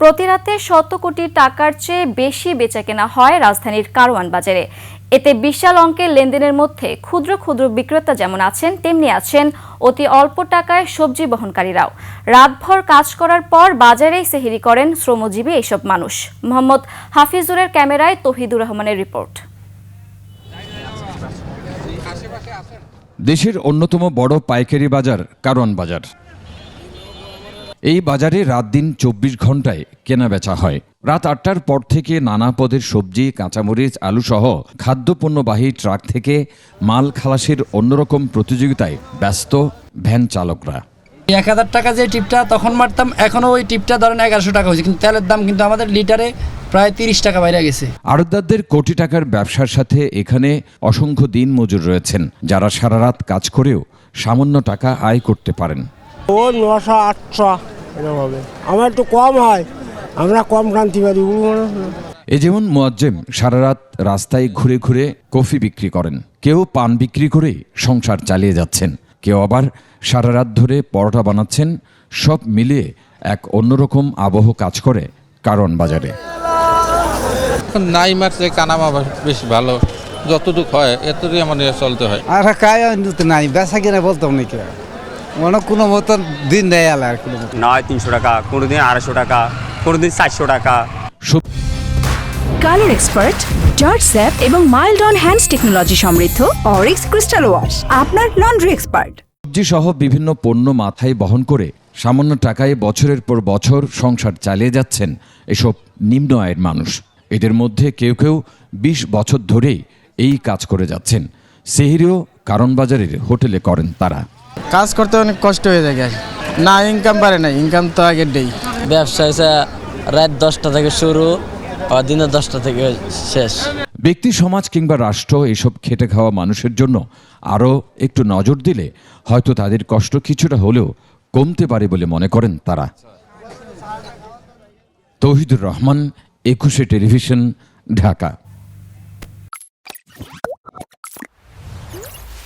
প্রতি রাতে শত কোটি টাকার চেয়ে বেশি বেচাকেনা হয় রাজধানীর কারওয়ান বাজারে। এতে বিশাল অঙ্কের লেনদেনের মধ্যে ক্ষুদ্র ক্ষুদ্র বিক্রেতা যেমন আছেন, তেমনি আছেন অতি অল্প টাকায় সবজি বহনকারীরাও। রাতভর কাজ করার পর বাজারেই সেহেরি করেন শ্রমজীবী এইসব মানুষ। মোহাম্মদ হাফিজুরের ক্যামেরায় তহিদুর রহমানের রিপোর্ট। দেশের অন্যতম বড় পাইকারি বাজার কারওয়ান বাজার। এই বাজারে রাত দিন চব্বিশ ঘন্টায় কেনা বেচা হয়। রাত আটটার পর থেকে নানা পদের সবজি কাঁচামরিচ আলুসহ খাদ্যপণ্যবাহী ট্রাক থেকে মাল খালাসের অন্যরকম প্রতিযোগিতায় ব্যস্ত ভ্যান চালকরা। এক হাজার টাকা যে টিপটা তখন মারতাম এখনও ওই টিপটা ধরেন এগারোশো টাকা হয়েছে কিন্তু তেলের দাম কিন্তু আমাদের লিটারে প্রায় তিরিশ টাকা বাইরে গেছে। আড়তদারদের কোটি টাকার ব্যবসার সাথে এখানে অসংখ্য দিন মজুর রয়েছেন যারা সারা রাত কাজ করেও সামান্য টাকা আয় করতে পারেন। ও নশো আটশো এরকম হবে আমার একটু কম হয়। আমরা কম টানতে পারি। এ যেমন মোয়াজ্জেম সারা রাত রাস্তায় ঘুরে ঘুরে কফি বিক্রি করেন। কেউ পান বিক্রি করেই সংসার চালিয়ে যাচ্ছেন। কেউ আবার সারা রাত ধরে পরোটা বানাচ্ছেন। সব মিলিয়ে এক অন্যরকম আবহ কাজ করে কারণ বাজারে। নাই মারছে কানামা বেশ ভালো। যতটুকু হয় এতটুকু আমাদের চলতে হয়। আর কায় তো নাই? বেচা কিনা বলতাম নাকি? মনে কোনো মতন দিন দেয় আলা আর কোনো। নয় তিনশো টাকা কোনো দিন আড়াইশো টাকা কোনো দিন চারশো টাকা। কালার এক্সপার্ট জর্জ স্যাপ এবং মাইল্ড অন হ্যান্ডস টেকনোলজি সমৃদ্ধ অরিক্স ক্রিস্টাল ওয়াশ আপনার লন্ড্রি এক্সপার্ট। সবজি সহ বিভিন্ন পণ্য মাথায় বহন করে সামান্য টাকায় বছরের পর বছর সংসার চালিয়ে যাচ্ছেন এসব নিম্ন আয়ের মানুষ। এদের মধ্যে কেউ কেউ বিশ বছর ধরেই এই কাজ করে যাচ্ছেন। সেহিরিও কারণ বাজারের হোটেলে করেন তারা। কাজ করতে অনেক কষ্ট হয়ে যায়। না ইনকাম পারে না ইনকাম তো আগের দেই ব্যবসা হয়েছে রাত দশটা থেকে শুরু আর দিনের দশটা থেকে শেষ। ব্যক্তি সমাজ কিংবা রাষ্ট্র এসব খেটে খাওয়া মানুষের জন্য আরও একটু নজর দিলে হয়তো তাদের কষ্ট কিছুটা হলেও কমতে পারে বলে মনে করেন তারা। তৌহিদুর রহমান একুশে টেলিভিশন ঢাকা।